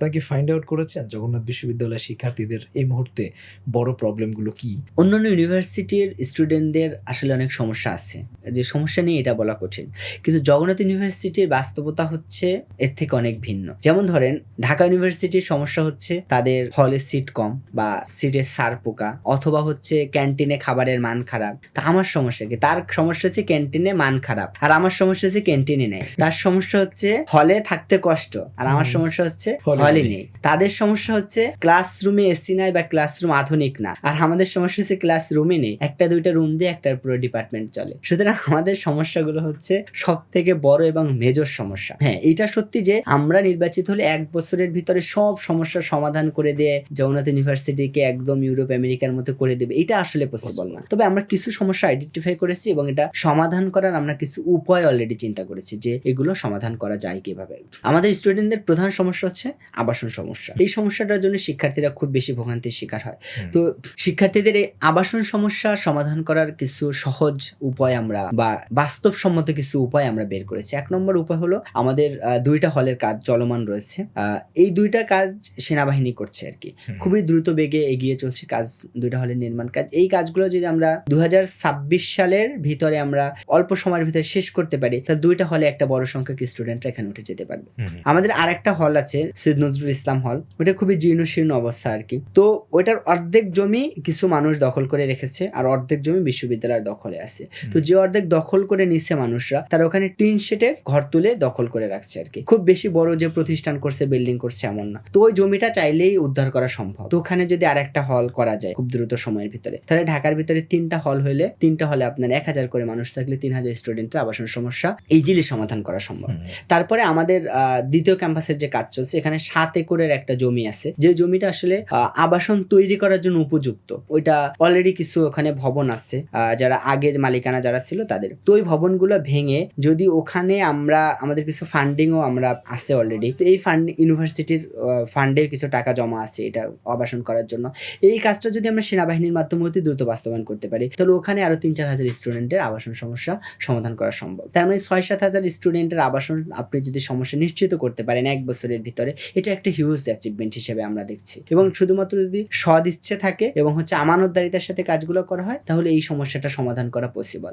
আপনারা কি find out করেছেন জগন্নাথ বিশ্ববিদ্যালয়ের শিক্ষার্থীদের এই মুহূর্তে বড় প্রবলেমগুলো কি? অন্যান্য ইউনিভার্সিটির স্টুডেন্টদের আসলে অনেক সমস্যা আছে। যে সমস্যা নেই এটা বলা কঠিন। কিন্তু জগন্নাথ ইউনিভার্সিটির বাস্তবতা হচ্ছে এর থেকে অনেক ভিন্ন। যেমন ধরেন ঢাকা ইউনিভার্সিটির সমস্যা হচ্ছে তাদের হলে সিট কম বা সিটের সার পোকা অথবা হচ্ছে ক্যান্টিনে খাবারের মান খারাপ। তা আমার সমস্যা কি? তার সমস্যা হচ্ছে ক্যান্টিনে মান খারাপ। আর আমার সমস্যা হচ্ছে ক্যান্টিনে নেই। তার সমস্যা হচ্ছে হলে থাকতে কষ্ট। আর আমার সমস্যা হচ্ছে নেই। তাদের সমস্যা হচ্ছে ক্লাসরুমে এসি নাই বা ক্লাসরুম আধুনিক না। আর আমাদের সমস্যা হচ্ছে ক্লাসরুমে নেই। একটা, দুইটা রুম দিয়ে একটা পুরো ডিপার্টমেন্ট চলে। সুতরাং আমাদের সমস্যাগুলো হচ্ছে সব থেকে বড় এবং মেজর সমস্যা। হ্যাঁ এটা সত্যি যে আমরা নির্বাচিত হলে এক বছরের ভিতরে সব সমস্যার সমাধান করে দিয়ে জগন্নাথ ইউনিভার্সিটিকে একদম ইউরোপ, আমেরিকার মতো করে দেবে। এটা আসলে পসিবল না। তবে আমরা কিছু সমস্যা আইডেন্টিফাই করেছি এবং এটা সমাধান করার আমরা কিছু উপায় অলরেডি চিন্তা করেছি যে এগুলো সমাধান করা যায় কীভাবে। আমাদের স্টুডেন্টদের প্রধান সমস্যা হচ্ছে আবাসন সমস্যা। এই সমস্যাটার জন্য শিক্ষার্থীরা খুব বেশি ভোগান্তির শিকার হয়। তো শিক্ষার্থীদের এই আবাসন সমস্যা সমাধান করার কিছু সহজ উপায় আমরা বা বাস্তবসম্মত কিছু উপায় আমরা বের করেছি। এক নম্বর উপায় হলো আমাদের দুইটা হলের কাজ চলমান রয়েছে। এই দুইটা কাজ সেনাবাহিনী করছে আর কি। খুবই দ্রুত বেগে এগিয়ে চলছে কাজ দুইটা হলের নির্মাণ কাজ। এই কাজগুলো যদি আমরা দু হাজার ছাব্বিশ সালের ভিতরে আমরা অল্প সময়ের ভিতরে শেষ করতে পারি তাহলে দুইটা হলে একটা বড় সংখ্যক স্টুডেন্টরা এখানে উঠে যেতে পারবে। আমাদের আর একটা হল আছে সৈয়দ নজরুল ইসলাম হল ওটা খুবই জীর্ণ শীর্ণ অবস্থা আর কি। তো ওইটার অর্ধেক জমি কিছু মানুষ দখল করে রেখেছে আর অর্ধেক জমি বিশ্ববিদ্যালয়ের দখলে আছে। তো যে অর্ধেক দখল করে নিচ্ছে মানুষরা তারা ওখানে টিন শেটের ঘর তুলে দখল করে রাখছে আর কি। খুব বেশি বড় যে প্রতিষ্ঠান করছে বিল্ডিং করছে এমন না। তো ওই জমিটা চাইলেই উদ্ধার করা সম্ভব। তো ওখানে যদি আর একটা হল করা যায় খুব দ্রুত সময়ের ভিতরে তাহলে ঢাকার ভিতরে তিনটা হল হলে তিনটা হলে আপনার এক হাজার করে মানুষ থাকলে তিন হাজার স্টুডেন্টের আবাসন সমস্যা ইজিলি সমাধান করা সম্ভব। তারপরে আমাদের আহ, দ্বিতীয় ক্যাম্পাসের যে কাজ চলছে এখানে সাত একরের একটা জমি আছে। যে জমিটা আসলে আবাসন তৈরি করার জন্য উপযুক্ত। ওইটা অলরেডি কিছু ওখানে ভবন আছে। যারা আগে মালিকানা যারা ছিল তাদের। তো ওই ভবনগুলো ভেঙে যদি ওখানে আমরা, আমাদের কিছু ফান্ডিংও আমরা আছে অলরেডি তো এই ফান্ড ইউনিভার্সিটির ফান্ডে কিছু টাকা জমা আছে এটা আবাসন করার জন্য। এই কাজটা যদি আমরা সেনাবাহিনীর মাধ্যমে অতি দ্রুত বাস্তবায়ন করতে পারি, তাহলে ওখানে আরও তিন, চার হাজার স্টুডেন্টের আবাসন সমস্যা সমাধান করা সম্ভব। তার মানে ছয়, সাত হাজার স্টুডেন্টের আবাসন আপনি যদি সমস্যা নিশ্চিত করতে পারেন এক বছরের ভিতরে, এটা একটা হিউজ অ্যাচিভমেন্ট হিসেবে আমরা দেখছি। এবং শুধুমাত্র যদি সদ ইচ্ছে থাকে এবং হচ্ছে আমানতদারিতার সাথে কাজগুলো করা হয়, তাহলে এই সমস্যাটা সমাধান করা পসিবল